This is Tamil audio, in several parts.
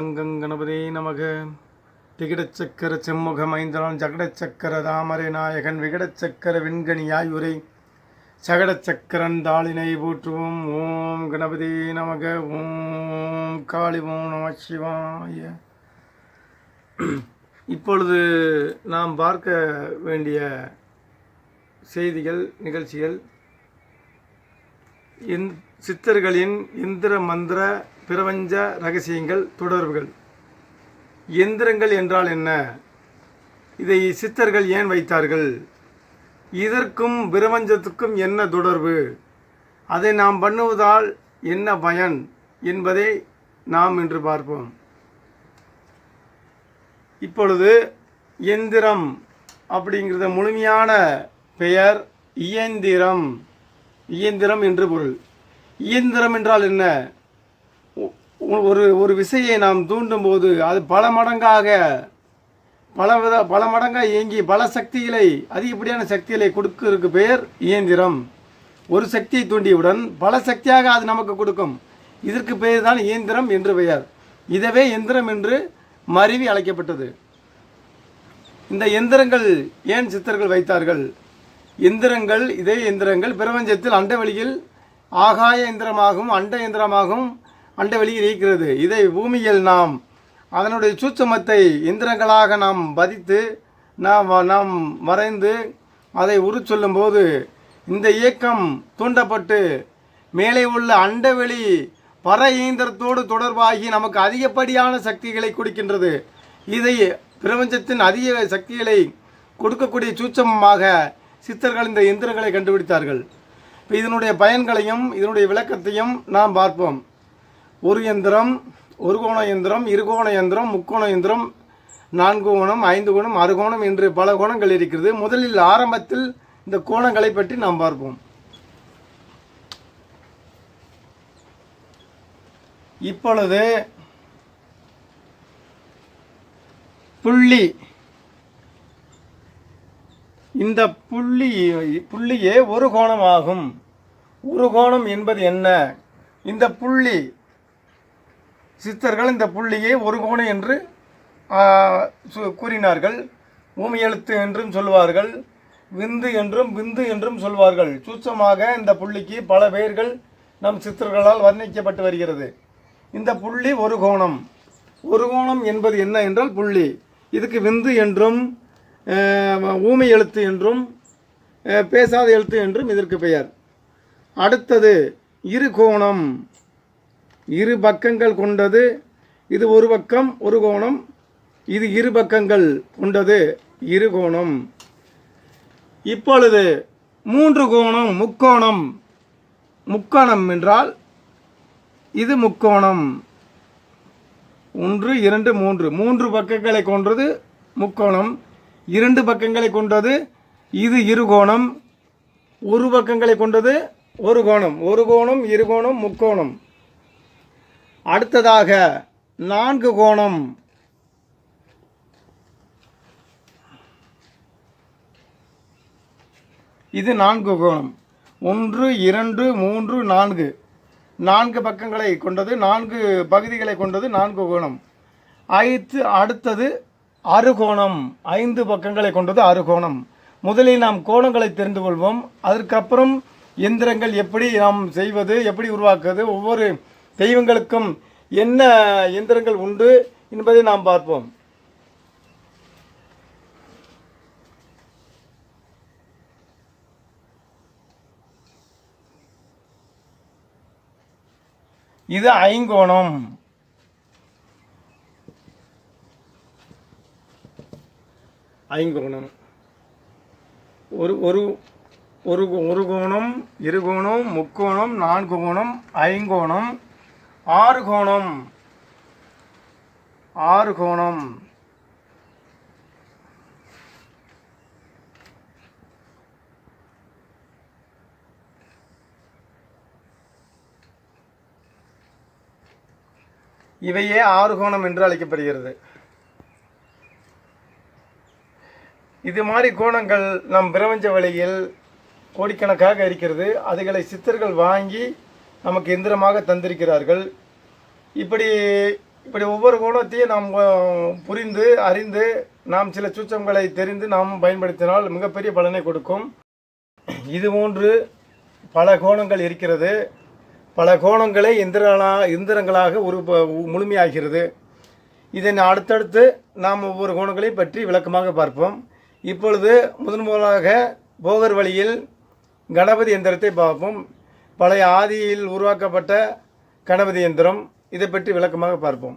கங்கணபதே நமக. திகிடச்சக்கர செம்முக மைந்தனன் ஜகடச்சக்கர தாமரை நாயகன் விகடச்சக்கர விண்கணியாய் உரை சகடச்சக்கரன் தாளினை போற்றுவோம். ஓம் கணபதே நமக. ஓம் காளி ஓம் நம சிவாய. இப்பொழுது நாம் பார்க்க வேண்டிய செய்திகள் நிகழ்ச்சிகள். இந் சித்தர்களின் இந்திர மந்திர பிரபஞ்ச ரகசியங்கள் தொடர்புகள். எந்திரங்கள் என்றால் என்ன? இதை சித்தர்கள் ஏன் வைத்தார்கள்? இதற்கும் பிரபஞ்சத்துக்கும் என்ன தொடர்பு? அதை நாம் பண்ணுவதால் என்ன பயன் என்பதை நாம் இன்று பார்ப்போம். இப்பொழுது எந்திரம் அப்படிங்கிறத முழுமையான பெயர் இயந்திரம். இயந்திரம் என்று பொருள். இயந்திரம் என்றால் என்ன? ஒரு ஒரு விசையை நாம் தூண்டும் போது அது பல மடங்காக பல வித பல மடங்காக இயங்கி பல சக்திகளை அதிகப்படியான சக்திகளை கொடுக்கறதுக்கு பெயர் இயந்திரம். ஒரு சக்தியை தூண்டியவுடன் பல சக்தியாக அது நமக்கு கொடுக்கும். இதற்கு பெயர் தான் இயந்திரம் என்று பெயர். இதவே எந்திரம் என்று மருவி அழைக்கப்பட்டது. இந்த எந்திரங்கள் ஏன் சித்தர்கள் வைத்தார்கள்? எந்திரங்கள் இதே எந்திரங்கள் பிரபஞ்சத்தில் அண்டவெளியில் ஆகாய எந்திரமாகவும் அண்ட எந்திரமாகவும் அண்டவெளியில் இருக்கிறது. இதை பூமியில் நாம் அதனுடைய சூட்சமத்தை இந்திரங்களாக நாம் பதித்து நாம் நாம் மறைந்து அதை உரு சொல்லும்போது இந்த இயக்கம் தூண்டப்பட்டு மேலே உள்ள அண்டவெளி பர இயந்திரத்தோடு தொடர்பாகி நமக்கு அதிகப்படியான சக்திகளை கொடுக்கின்றது. இதை பிரபஞ்சத்தின் அதிக சக்திகளை கொடுக்கக்கூடிய சூட்சமமாக சித்தர்கள் இந்த இயந்திரங்களை கண்டுபிடித்தார்கள். இப்போ இதனுடைய பயன்களையும் இதனுடைய விளக்கத்தையும் நாம் பார்ப்போம். ஒரு எந்திரம் ஒரு கோண எந்திரம் இருகோண எந்திரம் முக்கோண எந்திரம் நான்கு கோணம் ஐந்து கோணம் ஆறு கோணம் என்று பல கோணங்கள் இருக்கிறது. முதலில் ஆரம்பத்தில் இந்த கோணங்களை பற்றி நாம் பார்ப்போம். இப்பொழுது புள்ளி. இந்த புள்ளி புள்ளியே ஒரு கோணமாகும். ஒரு கோணம் என்பது என்ன? இந்த புள்ளி சித்தர்கள் இந்த புள்ளியை ஒரு கோணம் என்று சு- கூறினார்கள். பூமி எழுத்து என்றும் சொல்வார்கள். விந்து என்றும் விந்து என்றும் சொல்வார்கள். சூட்சமாக இந்த புள்ளிக்கு பல பெயர்கள் நம் சித்தர்களால் வர்ணிக்கப்பட்டு வருகிறது. இந்த புள்ளி ஒரு கோணம். ஒரு கோணம் என்பது என்ன என்றால் புள்ளி. இதுக்கு விந்து என்றும் ஊமை எழுத்து என்றும் பேசாத எழுத்து என்றும் இதற்கு பெயர். அடுத்தது இரு கோணம். இரு பக்கங்கள் கொண்டது. இது ஒரு பக்கம் ஒரு கோணம். இது இரு பக்கங்கள் கொண்டது. இரு கோணம். இப்பொழுது மூன்று கோணம் முக்கோணம். முக்கோணம் என்றால் இது முக்கோணம். ஒன்று இரண்டு மூன்று. மூன்று பக்கங்களை கொண்டது முக்கோணம். இரண்டு பக்கங்களை கொண்டது இது இருகோணம் ஒரு பக்கங்களை கொண்டது ஒரு கோணம். ஒரு கோணம் இரு கோணம் முக்கோணம். அடுத்ததாக நான்கு கோணம். இது நான்கு கோணம். ஒன்று இரண்டு மூன்று நான்கு. நான்கு பக்கங்களை கொண்டது நான்கு பகுதிகளை கொண்டது நான்கு கோணம். ஐத்து அடுத்தது அறுகோணம் ஐந்து பக்கங்களை கொண்டது அறுகோணம் முதலில் நாம் கோணங்களை தெரிந்து கொள்வோம். அதற்கப்புறம் எந்திரங்கள் எப்படி நாம் செய்வது எப்படி உருவாக்குவது ஒவ்வொரு தெய்வங்களுக்கும் என்ன எந்திரங்கள் உண்டு என்பதை நாம் பார்ப்போம். இது ஐங்கோணம். ஐங்கோணம். ஒரு ஒரு ஒரு ஒரு கோணம் இரு கோணம் முக்கோணம் நான்கு கோணம் ஐங்கோணம். ஆறு கோணம். ஆறு கோணம். இவையே ஆறு கோணம் என்று அழைக்கப்படுகிறது. இது மாதிரி கோணங்கள் நம் பிரபஞ்ச வழியில் கோடிக்கணக்காக இருக்கிறது. அதுகளை சித்தர்கள் வாங்கி நமக்கு எந்திரமாக தந்திருக்கிறார்கள். இப்படி இப்படி ஒவ்வொரு கோணத்தையும் நாம் புரிந்து அறிந்து நாம் சில சூச்சங்களை தெரிந்து நாம் பயன்படுத்தினால் மிகப்பெரிய பலனை கொடுக்கும். இது போன்று பல கோணங்கள் இருக்கிறது. பல கோணங்களை எந்திரங்களா எந்திரங்களாக ஒரு முழுமையாகிறது. இதன் அடுத்தடுத்து நாம் ஒவ்வொரு கோணங்களை பற்றி விளக்கமாக பார்ப்போம். இப்பொழுது முதன் முதலாக போகர் வழியில் கணபதி எந்திரத்தை பார்ப்போம். பழைய ஆதியில் உருவாக்கப்பட்ட கணபதி எந்திரம். இதை பற்றி விளக்கமாக பார்ப்போம்.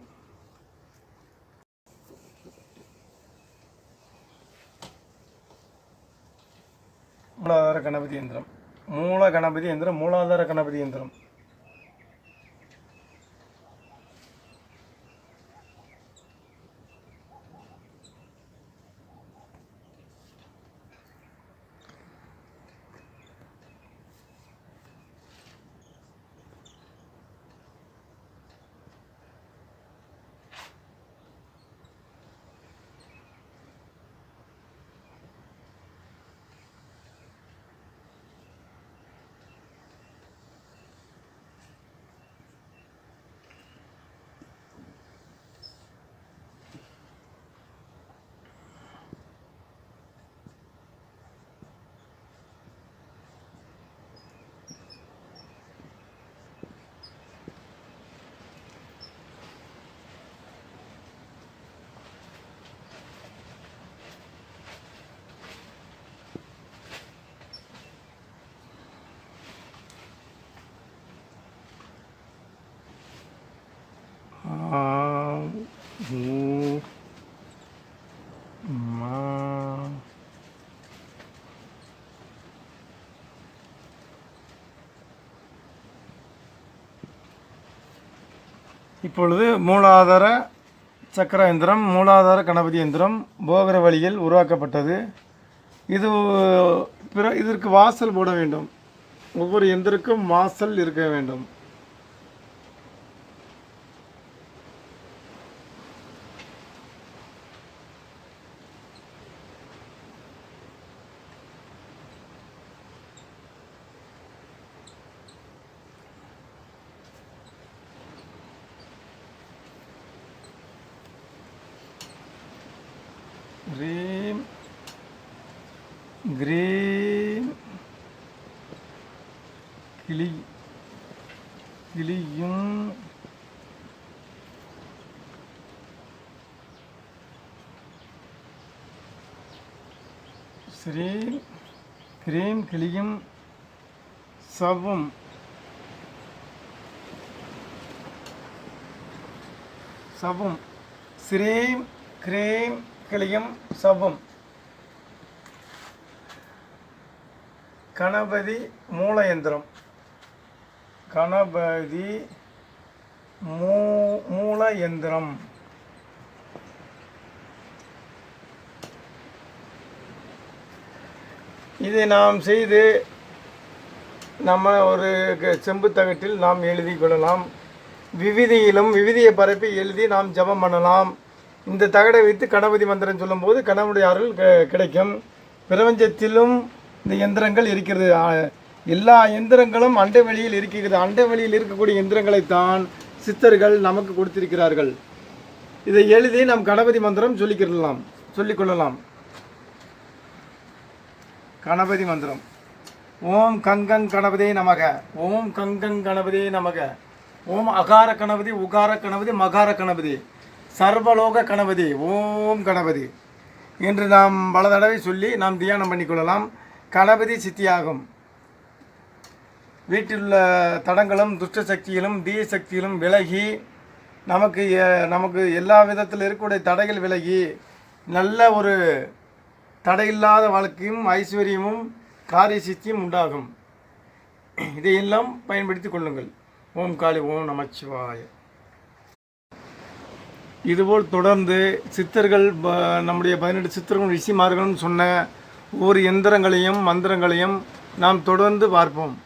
மூலாதார கணபதி எந்திரம். மூல கணபதி எந்திரம் மூலாதார கணபதி எந்திரம். இப்பொழுது மூலாதார சக்கர எந்திரம் மூலாதார கணபதி எந்திரம் போகர வழியில் உருவாக்கப்பட்டது. இது பிற இதற்கு வாசல் போட வேண்டும். ஒவ்வொரு எந்திருக்கும் வாசல் இருக்க வேண்டும். கிரீம் கிரீம் கிளி கிளியும் ஸ்ரீ கிரீம் கிளியும் சவும் சவும் ஸ்ரீம் கிரீம் கிளியும் சபம். கணபதி மூலயந்திரம். கணபதி மூ மூலயந்திரம். இதை நாம் செய்து நம்ம ஒரு க- செம்பு தகட்டில் நாம் எழுதி கொள்ளலாம். விவிதியிலும் விவிதியை பரப்பி எழுதி நாம் ஜெபம் பண்ணலாம். இந்த தகடை வைத்து கணபதி மந்திரம் சொல்லும்போது கணவனுடைய அருள் கிடைக்கும். பிரபஞ்சத்திலும் இந்த எந்திரங்கள் இருக்கிறது. எல்லா எந்திரங்களும் அண்டை வெளியில் இருக்கிறது. அண்டை வெளியில் இருக்கக்கூடிய எந்திரங்களைத்தான் சித்தர்கள் நமக்கு கொடுத்திருக்கிறார்கள். இதை எழுதி நாம் கணபதி மந்திரம் சொல்லிக்கொள்ளலாம். சொல்லிக்கொள்ளலாம். கணபதி மந்திரம். ஓம் கங்கங் கணபதி நமக. ஓம் கங்கங் கணபதி நமக. ஓம் அகார கணபதி உகார கணபதி மகார கணபதி. சர்வலோக கணபதி. ஓம் கணபதி. என்று நாம் பல தடவை சொல்லி நாம் தியானம் பண்ணிக்கொள்ளலாம் கணபதி சித்தியாகும். வீட்டிலுள்ள தடங்களும் துஷ்ட சக்திகளும் தீய சக்திகளும் விலகி நமக்கு நமக்கு எல்லா விதத்தில் இருக்கக்கூடிய தடைகள் விலகி நல்ல ஒரு தடையில்லாத வாழ்க்கையும் ஐஸ்வர்யமும் காரிய சித்தியும் உண்டாகும். இதையெல்லாம் பயன்படுத்தி கொள்ளுங்கள். ஓம் காளி ஓம் நமச்சிவாய. இதுபோல் தொடர்ந்து சித்தர்கள் ப- நம்முடைய பதினெட்டு சித்தர்கள் ரிஷிமார்களும் சொன்ன ஒவ்வொரு எந்திரங்களையும் மந்திரங்களையும் நாம் தொடர்ந்து பார்ப்போம்.